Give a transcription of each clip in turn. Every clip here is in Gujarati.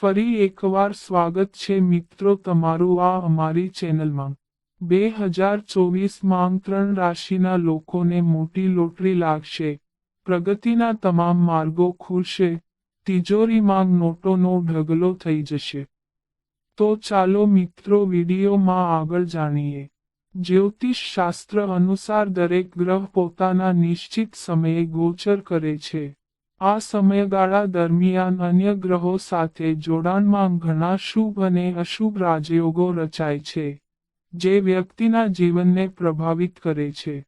ફરી એકવાર સ્વાગત છે મિત્રો તમારું આ અમારી ચેનલમાં. બે હજાર ચોવીસમાં ત્રણ રાશિના લોકોને મોટી લોટરી લાગશે. પ્રગતિના તમામ માર્ગો ખુલશે. તિજોરીમાં નોટોનો ઢગલો થઈ જશે. તો ચાલો મિત્રો વિડીયોમાં આગળ જાણીએ. જ્યોતિષ શાસ્ત્ર અનુસાર દરેક ગ્રહ પોતાના નિશ્ચિત સમયે ગોચર કરે છે. આ સમયગાળા દરમિયાન અન્ય ગ્રહો સાથે જોડાણમાં ઘણા શુભ અને અશુભ રાજયોગો રચાય છે, જે વ્યક્તિના જીવનને પ્રભાવિત કરે છે.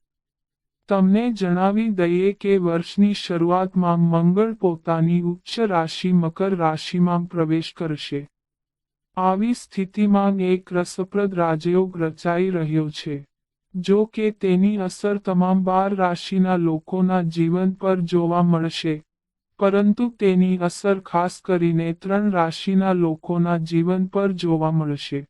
તમને જણાવી દઈએ કે વર્ષની શરૂઆતમાં મંગળ પોતાની ઉચ્ચ રાશિ મકર રાશિમાં પ્રવેશ કરશે. આવી સ્થિતિમાં એક રસપ્રદ રાજયોગ રચાઈ રહ્યો છે. જો કે તેની અસર તમામ બાર રાશિના લોકોના જીવન પર જોવા મળશે. પરંતુ તેની અસર ખાસ કરીને ત્રણ રાશિના લોકોના જીવન પર જોવા મળશે.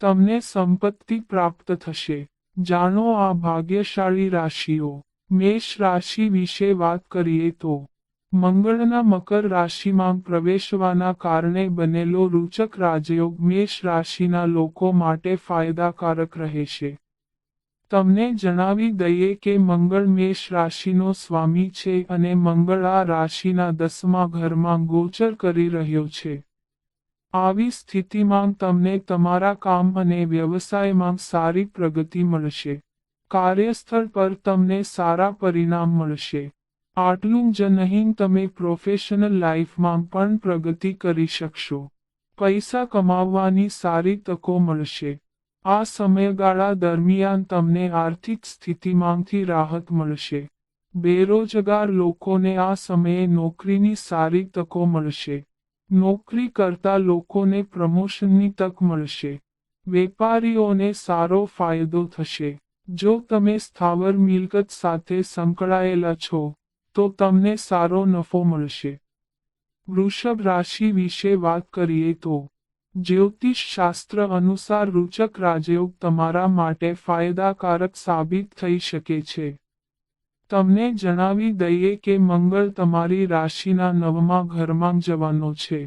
તમને સંપત્તિ પ્રાપ્ત થશે. જાણો આ ભાગ્યશાળી રાશિઓ. મેષ રાશિ વિશે વાત કરીએ તો, મંગળના મકર રાશિમાં પ્રવેશવાના કારણે બનેલો રૂચક રાજયોગ મેષ રાશિના લોકો માટે ફાયદાકારક રહેશે. તમને જણાવી દઈએ કે મંગળ મેષ રાશિનો સ્વામી છે અને મંગળ આ રાશિના દસમા ઘરમાં ગોચર કરી રહ્યો છે. આવી સ્થિતિમાં તમને તમારા કામ અને વ્યવસાયમાં સારી પ્રગતિ મળશે. કાર્યસ્થળ પર તમને સારા પરિણામ મળશે. આટલું જ નહીં, તમે પ્રોફેશનલ લાઈફમાં પણ પ્રગતિ કરી શકશો. પૈસા કમાવવાની સારી તકો મળશે. આ સમયગાળા દરમિયાન તમને આર્થિક સ્થિતિમાંથી રાહત મળશે. બેરોજગાર લોકોને આ સમયે નોકરીની સારી તકો મળશે. નોકરી કરતા લોકોને પ્રમોશનની તક મળશે. વેપારીઓને સારો ફાયદો થશે. જો તમે સ્થાવર મિલકત સાથે સંકળાયેલા છો, તો તમને સારો નફો મળશે. વૃષભ રાશિ વિશે વાત કરીએ તો જ્યોતિષ શાસ્ત્ર અનુસાર રૂચક રાજયોગ તમારા માટે ફાયદાકારક સાબિત થઈ શકે છે. તમને જણાવી દઈએ કે મંગળ તમારી રાશિના નવમા ઘરમાં જવાનો છે,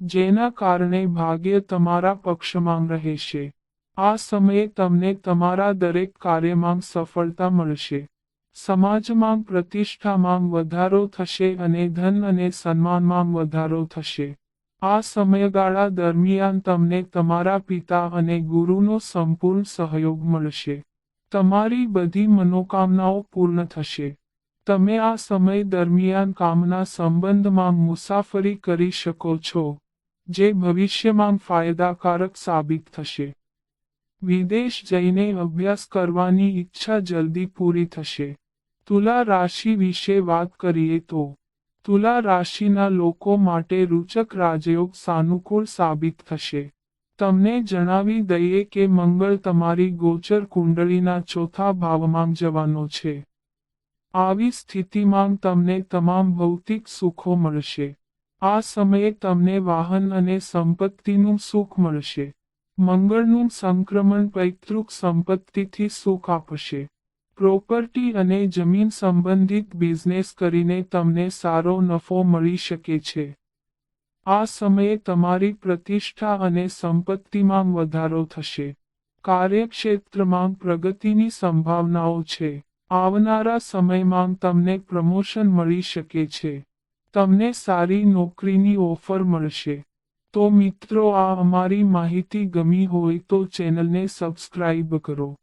જેના કારણે ભાગ્ય તમારા પક્ષમાં રહેશે. આ સમયે તમને તમારા દરેક કાર્યમાં સફળતા મળશે. સમાજમાં પ્રતિષ્ઠામાં વધારો થશે અને ધન અને સન્માનમાં વધારો થશે. આ સમયગાળા દરમિયાન તમને તમારા પિતા અને ગુરુનો સંપૂર્ણ સહયોગ મળશે. તમારી બધી મનોકામનાઓ પૂર્ણ થશે. તમે આ સમય દરમિયાન કામના સંબંધમાં મુસાફરી કરી શકો છો, જે ભવિષ્યમાં ફાયદાકારક સાબિત થશે. વિદેશ જઈને અભ્યાસ કરવાની ઈચ્છા જલ્દી પૂરી થશે. તુલા રાશિ વિશે વાત કરીએ તો તુલા રાશિના લોકો માટે રૂચક રાજયોગ સાનુકૂળ સાબિત થશે. તમને જણાવી દઈએ કે મંગળ તમારી ગોચર કુંડળીના ચોથા ભાવમાં જવાનો છે. આવી સ્થિતિમાં તમને તમામ ભૌતિક સુખો મળશે. આ સમયે તમને વાહન અને સંપત્તિનું સુખ મળશે. મંગળનું સંક્રમણ પૈતૃક સંપત્તિથી સુખ આપશે. પ્રોપર્ટી અને જમીન સંબંધિત બિઝનેસ કરીને તમને સારો નફો મળી શકે છે. આ સમયે તમારી પ્રતિષ્ઠા અને સંપત્તિમાં વધારો થશે. કાર્યક્ષેત્રમાં પ્રગતિની સંભાવનાઓ છે. આવનારા સમયમાં તમને પ્રમોશન મળી શકે છે. તમને સારી નોકરીની ઓફર મળશે. તો મિત્રો, આ અમારી માહિતી ગમી હોય તો ચેનલને સબસ્ક્રાઇબ કરો.